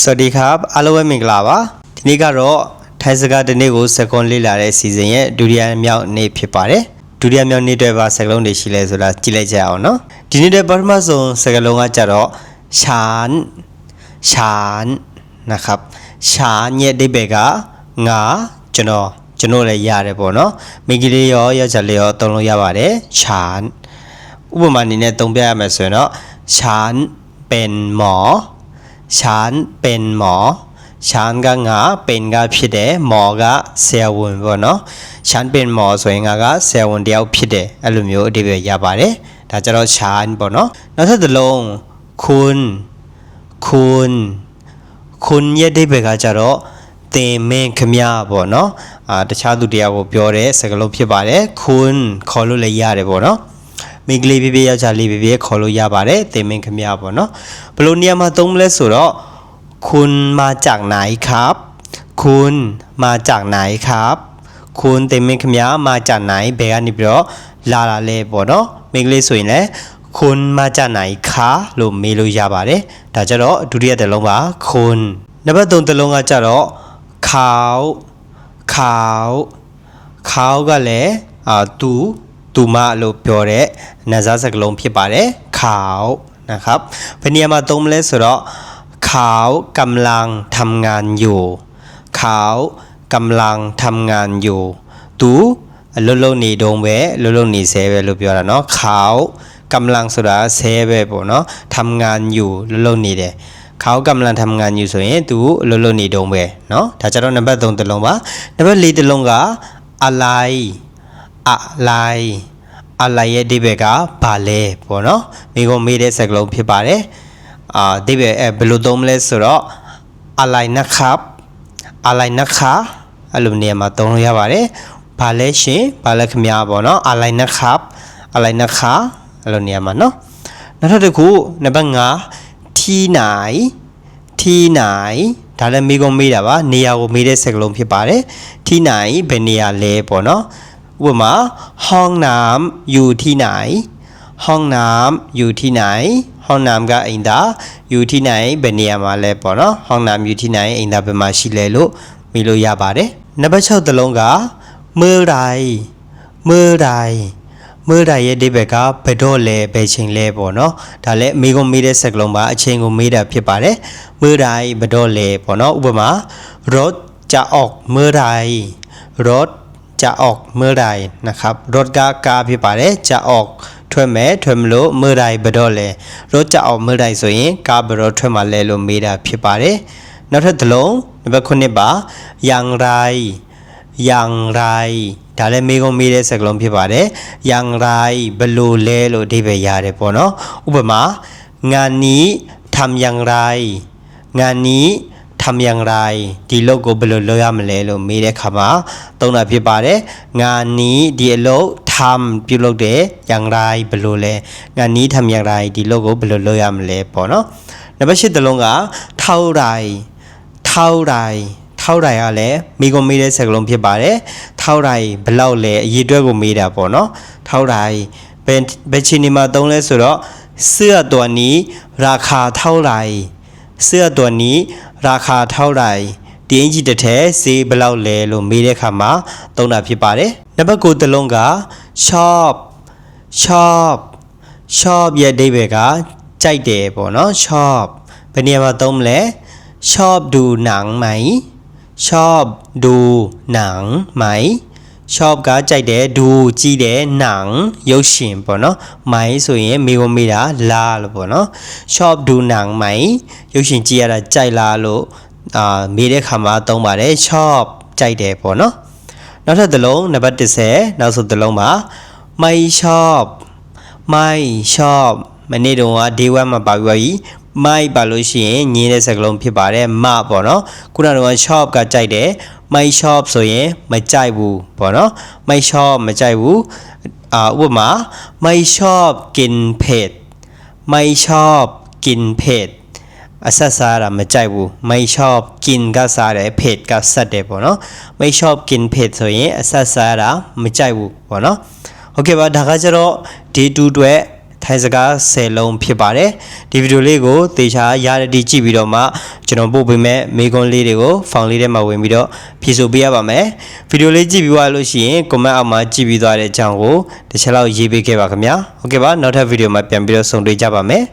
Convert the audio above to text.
စวัสดีครับအားလုံးပဲမင်္ဂလာပါဒီနေ့ကတော့ထိုင်းစကားတစ်နေ့ကိုစက္ကွန်လေ့လာတဲ့စီစဉ်ရဲ့ဒုတိယမြောက်နေ့ဖြစ်ပါတယ်ဒုတိယမြောက်နေ့တွေပါစကလုံးတွေရှိလဲဆိုတာကြည့်လိုက်ကြအောင်နော်ဒီနေ့တဲ့ပထမဆုံးစကလုံးကကြတော့ရှန်ရှန်นะครับရှန်ရဲ့အဓိပ္ပာယ်ကငါကျွန်တော်ကျွန်တော်လည်းရတယ်ပေါ့နော်မိန်းကလေးရောယောက်ျားလေးရောသုံးလို့ရပါတယ်ရှန် ဥပမာအနေနဲ့သုံးပြရမယ်ဆိုရင်တော့ฉันเป็นหมอ ฉันเป็นหมอฉันကငါเป็นကဖြစ်တယ်หมอကဆရာဝန်ပေါ့နော်ฉันเป็นหมอဆိုရင်ငါကဆရာဝန်တယောက်ဖြစ်တယ်အဲ့လိုမျိုးအဓိပ္ပာယ်ရပါတယ်ဒါကြတော့ฉันပေါ့နော်နောက်ထပ်တစ်လုံးคุณคุณคุณရဲ့အဓိပ္ပာယ်ကကြတော့သင်မင်းခမရပေါ့နော်အာတခြားသူတရားကိုပြောတဲ့စကားလုံးဖြစ်ပါတယ်คุณခေါ်လို့လည်းရတယ်ပေါ့နော် မိန်းကလေးပြပြယောက်ျားလေးပြပြခေါ်လို့ရပါတယ်တင်မင်းခမရပေါ့နော်ဘယ်လိုနေရာမှာသုံးမလဲဆိုတော့คุณมาจากไหนครับ คุณมาจากไหนครับ คุณတင်မင်းခမရมาจากไหนဘယ်ကနေပြီးတော့လာလာလဲပေါ့နော်မိန်းကလေးဆိုရင်လည်းคุณมาจากไหนคะလို့မေးလို့ရပါတယ်ဒါကြတော့ဒုတိယတစ်လုံးပါคุณနံပါတ်3တစ်လုံးကကြတော့เขาเขาเขาကလည်းအာသူ သူမလို့ပြောတဲ့နာဇာစကလုံးဖြစ်ပါတယ်เขานะครับဘယ်နေရာမှာသုံးမလဲဆိုတော့เขากำลังทำงานอยู่เขากำลังทำงานอยู่သူအလုံးလုံးနေတုံးပဲအလုံးလုံးနေဆဲပဲလို့ပြောတာเนาะเขากำลังဆိုတာဆဲပဲပေါ့เนาะทำงานอยู่လုံးလုံးနေတယ်เขากำลังทำงานอยู่ဆိုရင်သူအလုံးလုံးနေတုံးပဲเนาะဒါကြတော့နံပါတ်3တစ်လုံးပါနံပါတ်4တစ်လုံးကอะไ အလိုင်းအလိုင်းရဲ့အဓိပ္ပာယ်ကဘာလဲပေါ့နော်မိကုန်မေးတဲ့စကားလုံးဖြစ်ပါတယ်အာအဓိပ္ပာယ်ဘယ်လိုသုံးမလဲဆိုတော့အလိုင်းနခပ်အလိုင်းနခါအဲ့လိုနေရာမှာသုံးလို့ရပါတယ်ဘာလဲရှင်ဘာလဲခမရပေါ့နော်အလိုင်းနခပ်အလိုင်းနခါအဲ့လိုနေရာမှာနော်နောက်ထပ်တစ်ခုနံပါတ်5ထီနိုင်ထီနိုင်ဒါလည်းမိကုန်မေးတာပါနေရာကိုမေးတဲ့စကားလုံးဖြစ်ပါတယ်ထီနိုင်ဘယ်နေရာလဲပေါ့နော် ဥပမာห้องน้ำอยู่ที่ไหน ห้องน้ำอยู่ที่ไหน ห้องน้ำကအိမ်သာอยู่ที่ไหนဘယ်နေရာမှာလဲပေါ့နော်ห้องน้ำอยู่ที่ไหนအိမ်သာဘယ်မှာရှိလဲလို့မေးလို့ရပါတယ်နံပါတ်6တစ်လုံးကเมื่อไรเมื่อไรเมื่อไรရဲ့အဓိပ္ပာယ်ကဘယ်တော့လဲဘယ်ချိန်လဲပေါ့နော်ဒါလည်းအမေကုံမေးတဲ့စကားလုံးပါအချိန်ကိုမေးတာဖြစ်ပါတယ်เมื่อไรဘယ်တော့လဲပေါ့နော်ဥပမာรถจะออกเมื่อไรรถ จะออกเมื่อใดนะครับรถก็กาဖြစ်ပါတယ်จะออกထွက်မယ်ထွက်မလို့เมื่อใดဘယ်တော့လဲรถจะออกเมื่อใดဆိုရင်ကားဘယ်တော့ထွက်မှာလဲလို့မေးတာဖြစ်ပါတယ်နောက်ထပ်တစ်လုံးနံပါတ်9ပါយ៉ាងไรយ៉ាងไรဒါလည်းမေးခွန်းမေးတဲ့စကားလုံးဖြစ်ပါတယ်យ៉ាងไรဘယ်လိုလဲလို့အဓိပ္ပာယ်ရတယ်ပေါ့နော်ဥပမာงานนี้ทำอย่างไรงานนี้ ทำอย่างไรဒီအလုပ်ကိုဘယ်လိုလုပ်ရမလဲလို့မေးတဲ့အခါမှာသုံးတာဖြစ်ပါတယ်ငါနီးဒီအလုပ်ทำပြုလုပ်တယ်อย่างไรဘယ်လိုလဲငါနီးทำอย่างไรဒီအလုပ်ကိုဘယ်လိုလုပ်ရမလဲပေါ့နော်နံပါတ်၈တစ်လုံးကထောက်ไรထောက်ไรထောက်ไรကလည်းမိကုံမေးတဲ့စကားလုံးဖြစ်ပါတယ်ထောက်ไรဘယ်လောက်လဲအရေးအတွက်ကိုမေးတာပေါ့နော်ထောက်ไรဘယ်ဘယ်ချိန်ဒီမှာသုံးလဲဆိုတော့เสื้อตัวนี้ราคาเท่าไหร่ เสื้อตัวนี้ ราคาเท่าไหร่ဒီအင်ကြီးတစ်ထည်ဈေးဘယ်လောက်လဲလို့မေးတဲ့အခါမှာသုံးတာဖြစ်ပါတယ်နံပါတ်9တစ်လုံးက shop shop shop ရဲ့အဓိပ္ပာယ်ကကြိုက်တယ်ပေါ့နော် shop ဘယ်နေရာမှာသုံးမလဲ shop ดูหนังไหม shop ดูหนังไหม shop ကကြိုက်တယ်ဒူကြည့်တယ်နောင်ရုပ်ရှင်ပေါ့နော်မိုင်းဆိုရင်မေဝမေတာလာလို့ပေါ့နော် shop ဒူနောင်မိုင်းရုပ်ရှင်ကြည့်ရတာကြိုက်လားလို့အာမေးတဲ့ခါမှာသုံးပါတယ် shop ကြိုက်တယ်ပေါ့နော်နောက်ထပ်သလုံးနံပါတ်30နောက်ဆုံးသလုံးပါ my shop my shop မနေ့တုန်းက day 1မှာပါပြီးပါပြီ my ပါလို့ရှိရင်ညင်းတဲ့စကားလုံးဖြစ်ပါတယ် ma ပေါ့နော်ခုနကတော့ shop ကကြိုက်တယ် my shop ဆိုရင်မကြိုက်ဘူးပေါ့နော် my shop မကြိုက်ဘူးအာဥပမာ my shop กินเผ็ด my shop กินเผ็ดအဆက်စားတာမကြိုက်ဘူး my shop กินကစားတယ် ผ็ดကဆက်တယ်ပေါ့နော် my shop กินเผ็ดဆိုရင်အဆက်စားတာမကြိုက်ဘူးပေါ့နော်โอเคပါဒါကကျတော့ day 2အတွက် ထိုင်စကား10လုံးဖြစ်ပါတယ်ဒီဗီဒီယိုလေးကိုသေချာရရတိကြည့်ပြီးတော့မှကျွန်တော်ပို့ပေးမယ်မိကွန်းလေးတွေကိုဖောင်လေးထဲမှာဝင်ပြီးတော့ဖြည့်ဆို့ပေးရပါမယ်ဗီဒီယိုလေးကြည့်ပြီးသွားလို့ရှိရင် comment အောက်မှာကြည့်ပြီးသွားတဲ့အကြောင်းကိုတစ်ချက်လောက်ရေးပေးခဲ့ပါခင်ဗျာဟုတ်ကဲ့ပါနောက်ထပ်ဗီဒီယိုမှာပြန်ပြီးတော့ဆုံတွေ့ကြပါမယ်